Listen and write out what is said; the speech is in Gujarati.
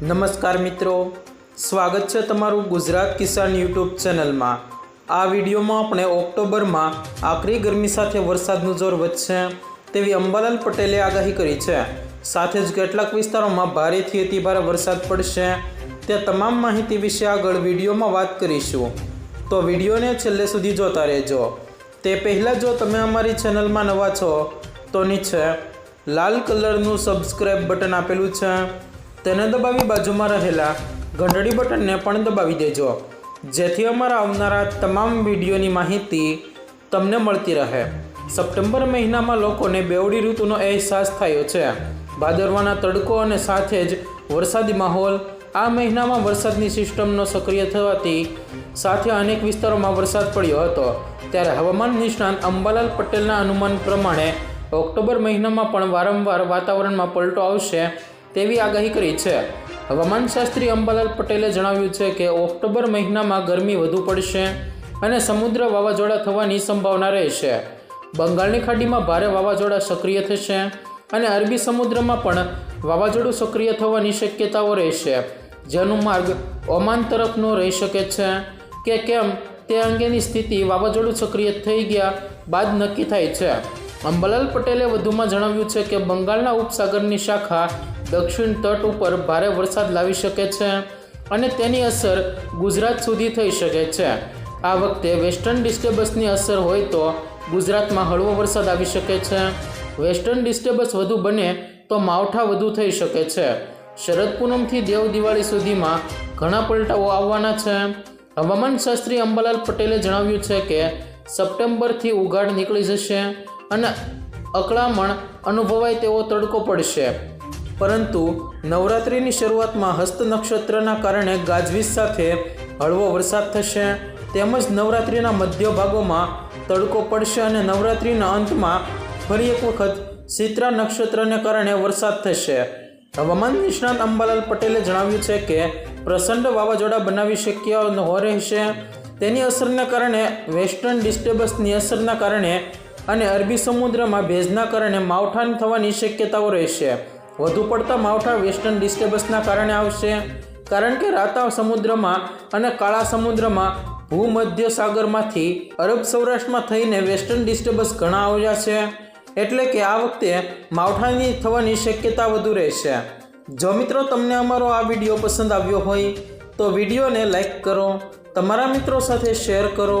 નમસ્કાર મિત્રો. સ્વાગત છે તમારું ગુજરાત કિસાન યુટ્યુબ ચેનલમાં. આ વિડીયોમાં આપણે ઓક્ટોબરમાં આકરી ગરમી સાથે વરસાદનું જોર વધશે તેવી અંબાલાલ પટેલે આગાહી કરી છે. સાથે જ કેટલાક વિસ્તારોમાં ભારેથી અતિભારે વરસાદ પડશે તે તમામ માહિતી વિશે આગળ વિડીયોમાં વાત કરીશું. તો વિડીયોને છેલ્લે સુધી જોતા રહેજો. તે પહેલાં જો તમે અમારી ચેનલમાં નવા છો, તો નીચે લાલ કલરનું સબસ્ક્રાઈબ બટન આપેલું છે. તેને દબાવી બાજુમાં રહેલા ઘંટડી બટનને પણ દબાવી દેજો. જેથી અમારા આવનારા તમામ વિડીયોની માહિતી તમને મળતી રહે. સપ્ટેમ્બર મહિનામાં લોકોને બેવડી ઋતુનો અહેસાસ થયો છે. ભાદરવાના તડકો અને સાથે જ વરસાદી માહોલ. આ મહિનામાં વરસાદની સિસ્ટમનો સક્રિય થવાથી સાથે અનેક વિસ્તારોમાં વરસાદ પડ્યો હતો. ત્યારે હવામાન નિષ્ણાંત અંબાલાલ પટેલના અનુમાન પ્રમાણે ઓક્ટોબર મહિનામાં પણ વારંવાર વાતાવરણમાં પલટો આવશે. તેવી આગાહી કરી છે. હવામાન શાસ્ત્રી અંબાલાલ પટેલે જણાવ્યું છે કે ઓક્ટોબર મહિનામાં ગરમી વધુ પડશે અને સમુદ્ર વાવાઝોડા થવાની સંભાવના રહેશે. બંગાળની ખાડીમાં ભારે વાવાઝોડા સક્રિય થશે અને અરબી સમુદ્રમાં પણ વાવાઝોડું સક્રિય થવાની શક્યતાઓ રહેશે. જેનો માર્ગ ઓમાન તરફનો રહી શકે છે કે કેમ તે અંગેની સ્થિતિ વાવાઝોડું સક્રિય થઈ ગયા બાદ નક્કી થાય છે. અંબાલાલ પટેલે વધુમાં જણાવ્યું છે કે બંગાળના ઉપસાગરની શાખા દક્ષિણ તટ ઉપર ભારે વરસાદ લાવી શકે છે અને તેની અસર ગુજરાત સુધી થઈ શકે છે. આ વખતે વેસ્ટર્ન ડિસ્ટર્બન્સની અસર હોય તો ગુજરાતમાં હળવો વરસાદ આવી શકે છે. વેસ્ટર્ન ડિસ્ટર્બન્સ વધુ બને તો માવઠા વધુ થઈ શકે છે. શરદ પૂનમથી દેવ દિવાળી સુધીમાં ઘણા પલટાઓ આવવાના છે. હવામાન શાસ્ત્રી અંબાલાલ પટેલે જણાવ્યું છે કે સપ્ટેમ્બરથી ઉઘાડ નીકળી જશે. અને અકળામણ અનુભવાય તેવો તડકો પડશે. પરંતુ નવરાત્રિની શરૂઆતમાં હસ્ત નક્ષત્રના કારણે ગાજવીજ સાથે હળવો વરસાદ થશે. તેમજ નવરાત્રિના મધ્ય ભાગોમાં તડકો પડશે અને નવરાત્રિના અંતમાં ફરી એક વખત સિત્રા નક્ષત્રને કારણે વરસાદ થશે. હવામાન નિષ્ણાત અંબાલાલ પટેલે જણાવ્યું છે કે, પ્રસંડ વાવાઝોડા બનાવી શક્ય ન રહેશે. તેની અસરને કારણે વેસ્ટર્ન ડિસ્ટર્બન્સની અસરના કારણે અને અરબી સમુદ્રમાં ભેજના કારણે માવઠાન થવાની શક્યતાઓ રહેશે. વધુ પડતા માવઠા વેસ્ટર્ન ડિસ્ટર્બન્સના કારણે આવશે. કારણ કે રાતા સમુદ્રમાં અને કાળા સમુદ્રમાં ભૂમધ્ય સાગરમાંથી અરબ સૌરાષ્ટ્રમાં થઈને વેસ્ટર્ન ડિસ્ટર્બન્સ ઘણા આવ્યા છે. એટલે કે આ વખતે માવઠાની થવાની શક્યતા વધુ રહેશે. જો મિત્રો તમને અમારો આ વીડિયો પસંદ આવ્યો હોય, તો વિડીયોને લાઈક કરો, તમારા મિત્રો સાથે શેર કરો